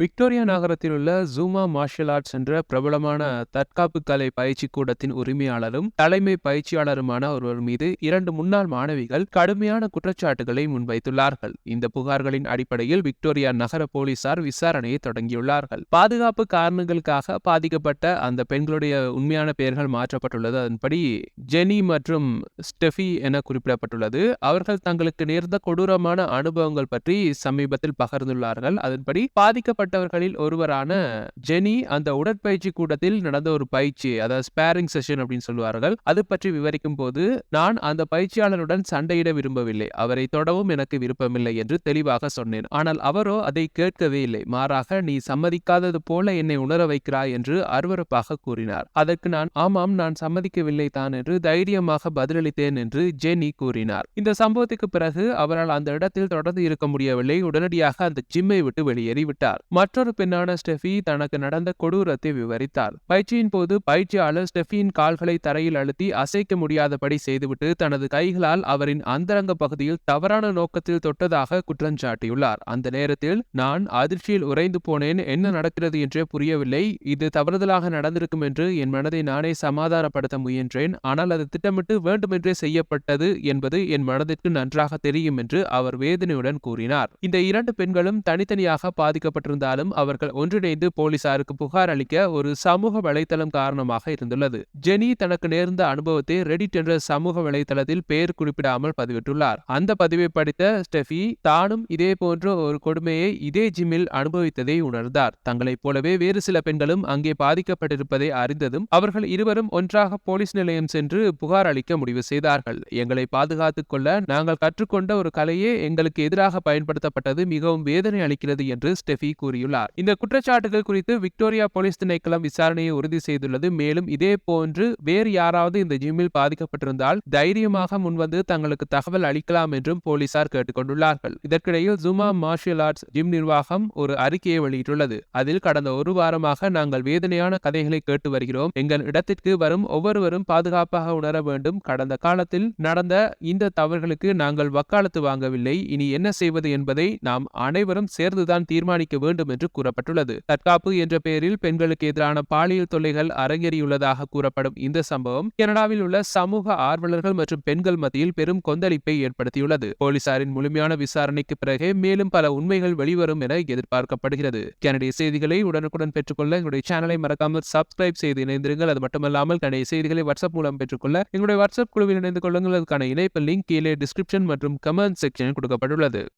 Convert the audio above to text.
Victoria நகரத்தில் உள்ள ஜூமா martial arts என்ற பிரபலமான தற்காப்பு கலை பயிற்சி கூடத்தின் உரிமையாளரும் தலைமை பயிற்சியாளருமான ஒருவர் மீது இரண்டு முன்னாள் மாணவிகள் கடுமையான குற்றச்சாட்டுகளை முன்வைத்துள்ளார்கள். இந்த புகார்களின் அடிப்படையில் விக்டோரியா நகர போலீசார் விசாரணையை தொடங்கியுள்ளார்கள். பாதுகாப்பு காரணங்களுக்காக பாதிக்கப்பட்ட அந்த பெண்களுடைய உண்மையான பெயர்கள் மாற்றப்பட்டுள்ளது. அதன்படி ஜெனி மற்றும் ஸ்டெஃபி என குறிப்பிடப்பட்டுள்ளது. அவர்கள் தங்களுக்கு நேர்ந்த கொடூரமான அனுபவங்கள் பற்றி சமீபத்தில் பகிர்ந்துள்ளார்கள். அதன்படி பாதிக்கப்பட்ட பாதிக்கப்பட்டவர்களில் ஒருவரான ஜெனி அந்த உடற்பயிற்சி கூட்டத்தில் நடந்த ஒரு பயிற்சி அதாவது ஸ்பேரிங் செஷன் அப்படின்னு சொல்லுவார்கள். அது பற்றி விவரிக்கும் போது நான் அந்த பயிற்சியாளருடன் சண்டையிட விரும்பவில்லை. அவரை தொடவும் எனக்கு விருப்பமில்லை என்று தெளிவாக சொன்னேன். ஆனால் அவரோ அதை கேட்கவே இல்லை. மாறாக நீ சம்மதிக்காதது போல என்னை உணர வைக்கிறாய் என்று அருவருப்பாக கூறினார். அதற்கு நான் ஆமாம் நான் சம்மதிக்கவில்லை தான் என்று தைரியமாக பதிலளித்தேன் என்று ஜெனி கூறினார். இந்த சம்பவத்துக்கு பிறகு அவரால் அந்த இடத்தில் தொடர்ந்து இருக்க முடியவில்லை. உடனடியாக அந்த ஜிம்மை விட்டு வெளியேறிவிட்டார். மற்றொரு பெண்ணான ஸ்டெஃபி தனக்கு நடந்த கொடூரத்தை விவரித்தார். பயிற்சியின் போது பயிற்சியாளர் ஸ்டெஃபியின் கால்களை தரையில் அழுத்தி அசைக்க முடியாதபடி செய்துவிட்டு தனது கைகளால் அவரின் அந்தரங்க பகுதியில் தவறான நோக்கத்தில் தொட்டதாக குற்றம் சாட்டியுள்ளார். அந்த நேரத்தில் நான் அதிர்ச்சியில் உறைந்து போனேன் என்ன நடக்கிறது என்றே புரியவில்லை. இது தவறுதலாக நடந்திருக்கும் என்று என் மனதை நானே சமாதானப்படுத்த முயன்றேன். ஆனால் அது திட்டமிட்டு வேண்டுமென்றே செய்யப்பட்டது என்பது என் மனதிற்கு நன்றாக தெரியும் என்று அவர் வேதனையுடன் கூறினார். இந்த இரண்டு பெண்களும் தனித்தனியாக இருந்தாலும் அவர்கள் ஒன்றிணைந்து போலீசாருக்கு புகார் அளிக்க ஒரு சமூக வலைத்தளம் காரணமாக இருந்துள்ளது. ஜெனி தனக்கு நேர்ந்த அனுபவத்தை ரெடிட் என்ற சமூக வலைதளத்தில் பெயர் குறிப்பிடாமல் பதிவிட்டுள்ளார். அந்த பதிவை படித்த ஸ்டெஃபி தானும் இதே போன்ற ஒரு கொடுமையை இதே ஜிம்மில் அனுபவித்ததை உணர்ந்தார். தங்களைப் போலவே வேறு சில பெண்களும் அங்கே பாதிக்கப்பட்டிருப்பதை அறிந்ததும் அவர்கள் இருவரும் ஒன்றாக போலீஸ் நிலையம் சென்று புகார் அளிக்க முடிவு செய்தார்கள். எங்களை பாதுகாத்துக் கொள்ள நாங்கள் கற்றுக்கொண்ட ஒரு கலையே எங்களுக்கு எதிராக பயன்படுத்தப்பட்டது மிகவும் வேதனை அளிக்கிறது என்று ஸ்டெஃபி கூறியுள்ளார். இந்த குற்றச்சாட்டுகள் குறித்து விக்டோரியா போலீஸ் திணைக்களம் விசாரணையை உறுதி செய்துள்ளது. மேலும் இதே போன்று வேறு யாராவது இந்த ஜிம்மில் பாதிக்கப்பட்டிருந்தால் தைரியமாக முன்வந்து தங்களுக்கு தகவல் அளிக்கலாம் என்றும் போலீசார் கேட்டுக்கொண்டுள்ளார்கள். இதற்கிடையில் ஜுமா மார்ஷியல் ஆர்ட்ஸ் ஜிம் நிர்வாகம் ஒரு அறிக்கையை வெளியிட்டுள்ளது. அதில் கடந்த ஒரு வாரமாக நாங்கள் வேதனையான கதைகளை கேட்டு வருகிறோம். எங்கள் இடத்திற்கு வரும் ஒவ்வொருவரும் பாதுகாப்பாக உணர வேண்டும். கடந்த காலத்தில் நடந்த இந்த தவறுகளுக்கு நாங்கள் வக்காலத்து வாங்கவில்லை. இனி என்ன செய்வது என்பதை நாம் அனைவரும் சேர்ந்துதான் தீர்மானிக்க வேண்டும். என்று கூறப்பட்டுள்ளது. தற்காப்பு என்ற பெயரில் பெண்களுக்கு எதிரான பாலியல் தொல்லைகள் அரங்கேறியுள்ளதாக கூறப்படும் இந்த சம்பவம் கனடாவில் உள்ள சமூக ஆர்வலர்கள் மற்றும் பெண்கள் மத்தியில் பெரும் கொந்தளிப்பை ஏற்படுத்தியுள்ளது. போலீசாரின் முழுமையான விசாரணைக்கு பிறகே மேலும் பல உண்மைகள் வெளிவரும் என எதிர்பார்க்கப்படுகிறது. கனடிய செய்திகளை உடனுக்குடன் பெற்றுக்கொள்ள எங்களுடைய சேனலை மறக்காமல் சப்ஸ்கிரைப் செய்து இணைந்திருங்கள். அது மட்டுமல்லாமல் கனடிய செய்திகளை வாட்ஸ்அப் மூலம் பெற்றுக்கொள்ள எங்களுடைய வாட்ஸ்அப் குழுவில் இணைந்து கொள்ளுங்கள். அதுக்கான இணைப்பு லிங்க் கீழே டிஸ்கிரிப்ஷன் மற்றும் கமெண்ட் செக்ஷனில் கொடுக்கப்பட்டுள்ளது.